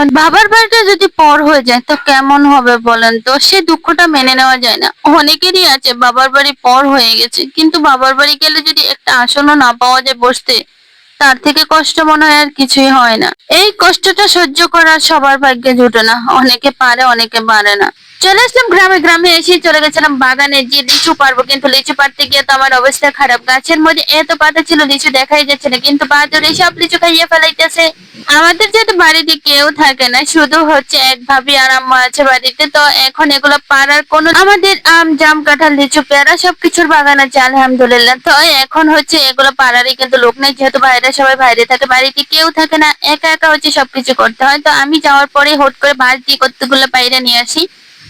বাবার বাড়িটা যদি পর হয়ে যায়, তো কেমন হবে বলেন তো? সে দুঃখটা মেনে নেওয়া যায় না। অনেকেরই আছে বাবার বাড়ি পর হয়ে গেছে, কিন্তু বাবার বাড়ি গেলে যদি একটা আসনও না পাওয়া যায় বসতে, তার থেকে কষ্ট মনে হয় আর কিছুই হয় না। এই কষ্টটা সহ্য করার সবার ভাগ্যে জুটে না। অনেকে পারে অনেকে পারে না। চলে আসলাম গ্রামে গ্রামে এসে চলে গেছিলাম বাগানে। যে লিচু পারব কিন্তু লিচু পারতে গিয়ে তো আমার অবস্থা খারাপ। গাছের মধ্যে এত পাতা ছিল, লিচু দেখাই যাচ্ছে না, কিন্তু বাদুর সব লিচু খাইয়ে ফেলাইতেছে। আমাদের যেহেতু বাড়িতে কেউ থাকে না, শুধু হচ্ছে এক ভাবি আর আম্মা আছে বাড়িতে, তো এখন এগুলো পাড়ার কোনো আমাদের আম, জাম, কাঁঠাল, লিচু, পেয়ারা সবকিছুর বাগান আছে, আলহামদুলিল্লাহ। তো এখন হচ্ছে এগুলো পাড়ারই কিন্তু লোক নেই, যেহেতু বাইরে সবাই বাইরে থাকে, বাড়িতে কেউ থাকে না, একা একা হচ্ছে সবকিছু করতে হয়। তো আমি যাওয়ার পরে হট করে বাড়িতে কতগুলো বাইরে নিয়ে আসি।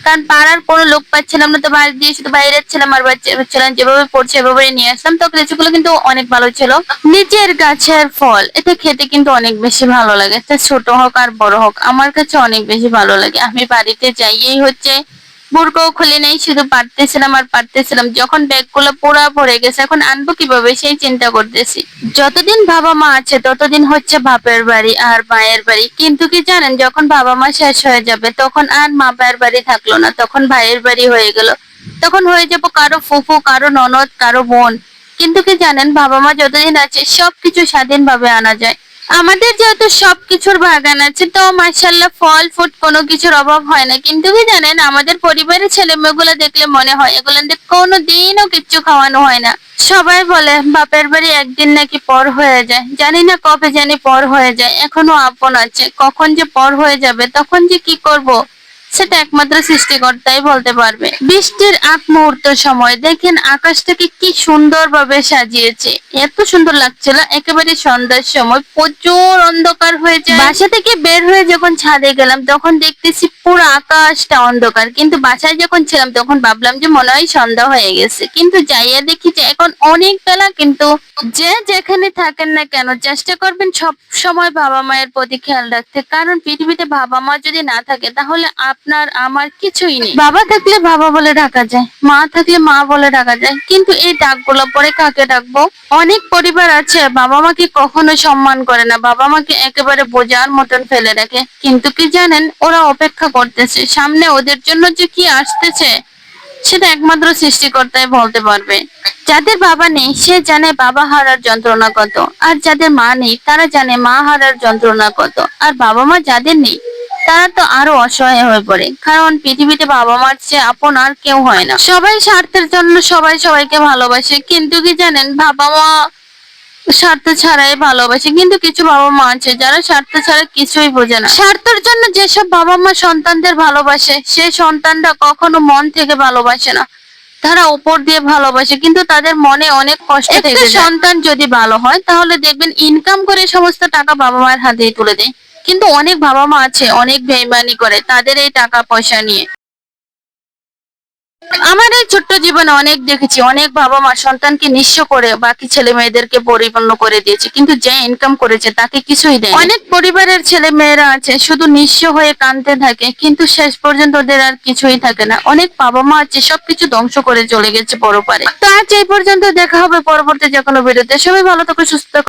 কারণ পাড়ার কোনো লোক পাচ্ছিলাম না তো বাইরে দিয়ে শুধু বাইরে ছিলাম আর বাচ্চাছিলাম যেভাবে পড়ছে এভাবে নিয়ে আসলাম। তো লিচুগুলো কিন্তু অনেক ভালো ছিল। নিজের গাছের ফল, এটা খেতে কিন্তু অনেক বেশি ভালো লাগে। ছোট হোক আর বড় হোক, আমার কাছে অনেক বেশি ভালো লাগে। আমি বাড়িতে যাইয়েই হচ্ছে বুড়কাও খুলে নেই, শুধু পারতেছিলাম আর পারতেছিলাম। যখন ব্যাগগুলো পুরা ভরে গেছে, এখন আনব কীভাবে সেই চিন্তা করতেছি। যতদিন বাবা মা আছে, ততদিন হচ্ছে বাপের বাড়ি আর মায়ের বাড়ি। কিন্তু কি জানেন, যখন বাবা মা শেষ হয়ে যাবে, তখন আর মা বাবার বাড়ি থাকল না, তখন ভাইয়ের বাড়ি হয়ে গেল। তখন হয়ে যাব কারও ফুফু, কারও ননদ, কারও বোন। কিন্তু কি জানেন, বাবা মা যতদিন আছে, সবকিছু স্বাধীনভাবে আনা যায়। আমাদের যেহেতু সবকিছুর বাগান আছে, তো মার্শাল্লাহ ফল ফুট কোনো কিছুর অভাব হয় না। কিন্তু কি জানেন, আমাদের পরিবারের ছেলে মেয়েগুলো দেখলে মনে হয়, এগুলো কোনো দিনও কিচ্ছু খাওয়ানো হয় না। সবাই বলে, বাপের বাড়ি একদিন নাকি পর হয়ে যায়। জানি না কবে জানি পর হয়ে যায়, এখনও আপন আছে। কখন যে পর হয়ে যাবে, তখন যে কি করব? সেটা একমাত্র সৃষ্টিকর্তাই বলতে পারবে। বৃষ্টির আগ মুহূর্ত সময়, দেখেন আকাশটাকে কি সুন্দরভাবে সাজিয়েছে। এত সুন্দর লাগছিল, একেবারে সন্ধ্যার সময়, প্রচুর অন্ধকার হয়ে যায়। বাসা থেকে বের হয়ে যখন ছাদে গেলাম, তখন দেখতেছি পুরো আকাশটা অন্ধকার। কিন্তু বাসায় যখন ছিলাম, তখন ভাবলাম যে মনে হয় সন্ধ্যা হয়ে গেছে। কিন্তু যাইয়া দেখি যে এখন অনেক বেলা, কিন্তু যে যেখানে থাকেন না কেন, চেষ্টা করবেন সব সময় বাবা মায়ের প্রতি খেয়াল রাখতে। কারণ পৃথিবীতে বাবা মা যদি না থাকে, তাহলে আপনার আমার কিছুই নেই। বাবা থাকলে বাবা বলে ডাকা যায়, মা থাকলে মা বলে ডাকা যায়, কিন্তু এই ডাকগুলো পরে কাকে ডাকবো? অনেক পরিবার আছে, বাবা মাকে কখনো সম্মান করে না, বাবা মাকে একেবারে বোঝার মতন ফেলে রাখে। কিন্তু কি জানেন, ওরা অপেক্ষা করতেছে, সামনে ওদের জন্য যে কি আসতেছে, সেটা একমাত্র সৃষ্টিকর্তাই বলতে পারবে। যাদের বাবা নেই, সে জানে বাবা হারার যন্ত্রণা কত, আর যাদের মা নেই, তারা জানে মা হারার যন্ত্রণা কত, আর বাবা মা যাদের নেই তারা তো আরও অসহায় হয়ে পড়ে। কারণ পৃথিবীতে বাবা মার চেয়ে আপন আর কেউ হয় না। সবাই স্বার্থের জন্য সবাই সবাইকে ভালোবাসে কিন্তু কি জানেন বাবা মা স্বার্থ ছাড়াই ভালোবাসে। কিন্তু কিছু বাবা মা আছে যারা স্বার্থ ছাড়া কিছুই বোঝে না। স্বার্থের জন্য যেসব বাবা মা সন্তানদের ভালোবাসে সে সন্তানটা কখনো মন থেকে ভালোবাসে না। তারা উপর দিয়ে ভালোবাসে কিন্তু তাদের মনে অনেক কষ্ট থেকে সন্তান যদি ভালো হয় তাহলে দেখবেন ইনকাম করে সমস্ত টাকা বাবা মায়ের হাতেই তুলে দেয়। কিন্তু অনেক বাবা মা আছে, অনেক বেইমানি করে, তাদের এই টাকা পয়সা নিয়ে। আমার এই ছোট্ট জীবনে অনেক দেখেছি, অনেক বাবা মা সন্তানকে নিঃস্ব করে বাকি ছেলে মেয়েদেরকে পরিপূর্ণ করে দিয়েছে, কিন্তু যে ইনকাম করেছে তাকে কিছুই দেয় অনেক পরিবারের ছেলে মেয়েরা আছে, শুধু নিঃস্ব হয়ে কাঁদতে থাকে, কিন্তু শেষ পর্যন্ত ওদের আর কিছুই থাকে না। অনেক বাবা মা আছে, সবকিছু ধ্বংস করে চলে গেছে পরপারে তো আজ এই পর্যন্ত দেখা হবে পরবর্তী যে কোনো ভিডিওতে। সবাই ভালো থাকো, সুস্থ